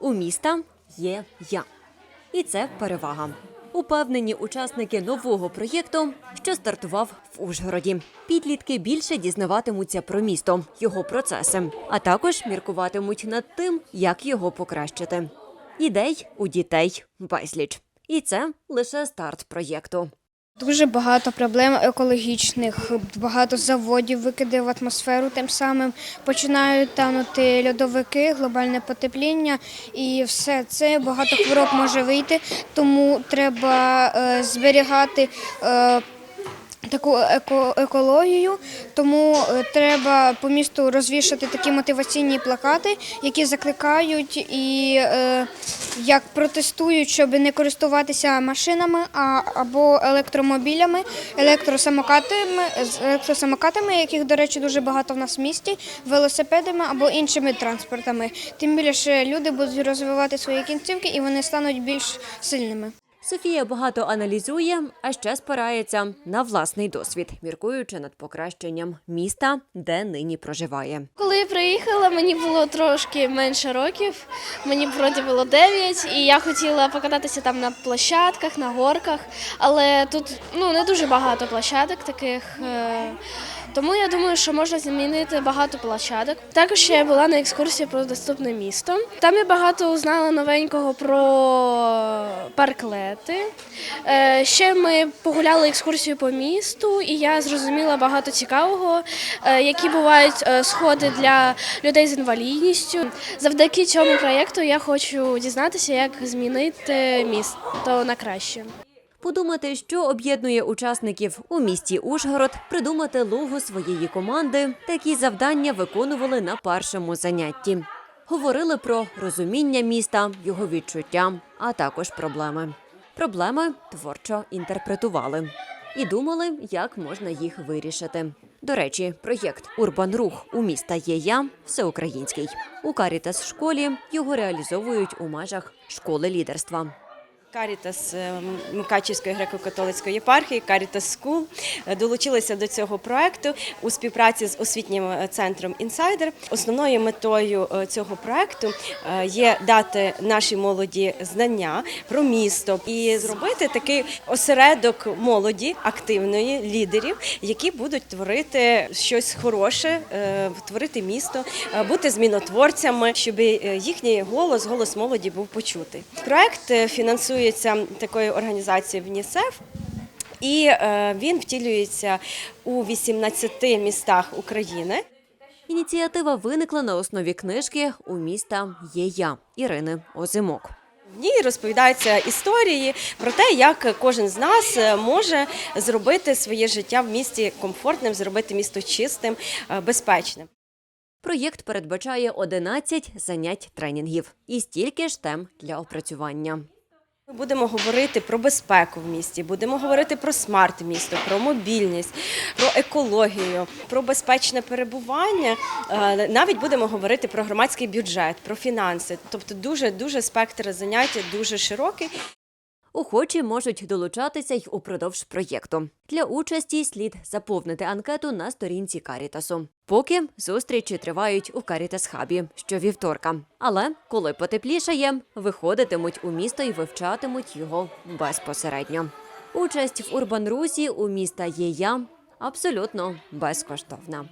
У міста є я. І це перевага. Упевнені учасники нового проєкту, що стартував в Ужгороді. Підлітки більше дізнаватимуться про місто, його процеси, а також міркуватимуть над тим, як його покращити. Ідей у дітей безліч. І це лише старт проєкту. Дуже багато проблем екологічних, багато заводів викидів в атмосферу тим самим. Починають танути льодовики, глобальне потепління, і все це багато хвороб може вийти, тому треба е, зберігати. Е, Таку еко- екологію, тому е, треба по місту розвішати такі мотиваційні плакати, які закликають і як протестують, щоб не користуватися машинами або електромобілями, електросамокатами, електросамокатами, яких, до речі, дуже багато в нас в місті, велосипедами або іншими транспортами. Тим більше люди будуть розвивати свої кінцівки і вони стануть більш сильними. Софія багато аналізує, а ще спирається на власний досвід, міркуючи над покращенням міста, де нині проживає. Коли я приїхала, мені було трошки менше років. Мені вроді було 9, і я хотіла покататися там на площадках, на горках, але тут ну не дуже багато площадок таких. е, Тому я думаю, що можна змінити багато площадок. Також я була на екскурсії про доступне місто. Там я багато узнала новенького про парклети. Е, Ще ми погуляли екскурсію по місту, і я зрозуміла багато цікавого, е, які бувають е, сходи для людей з інвалідністю. Завдяки цьому проєкту я хочу дізнатися, як змінити місто на краще. Подумати, що об'єднує учасників у місті Ужгород, придумати лого своєї команди. Такі завдання виконували на першому занятті. Говорили про розуміння міста, його відчуття, а також проблеми. Проблеми творчо інтерпретували і думали, як можна їх вирішити. До речі, проєкт Урбан Рух у міста є я всеукраїнський. У Карітас школі його реалізовують у межах школи лідерства. Карітас е, Мукачівської греко-католицької єпархії, Карітас Скул долучилися до цього проекту у співпраці з освітнім е, центром Інсайдер. Основною метою е, цього проекту е, є дати нашій молоді знання про місто і зробити такий осередок молоді, активної лідерів, які будуть творити щось хороше, е, творити місто, е, бути змінотворцями, щоб е, їхній голос, голос молоді був почутий. Проект е, фінансується такою організацією ВНІСЕФ. І е, він втілюється у 18 містах України. Ініціатива виникла на основі книжки У міста є я Ірини Озимок. В ній розповідаються історії про те, як кожен з нас е, може зробити своє життя в місті комфортним, зробити місто чистим, е, безпечним. Проєкт передбачає 11 занять тренінгів і стільки ж тем для опрацювання. Ми будемо говорити про безпеку в місті, будемо говорити про смарт місто, про мобільність, про екологію, про безпечне перебування. Е, Навіть будемо говорити про громадський бюджет, про фінанси. Тобто дуже дуже спектр занять дуже широкий. Охочі можуть долучатися й упродовж проєкту. Для участі слід заповнити анкету на сторінці Карітасу. Поки зустрічі тривають у Карітас Хабі щовівторка. Але коли потеплішає, виходитимуть у місто і вивчатимуть його безпосередньо. Участь в Урбан Русі у міста є я абсолютно безкоштовна.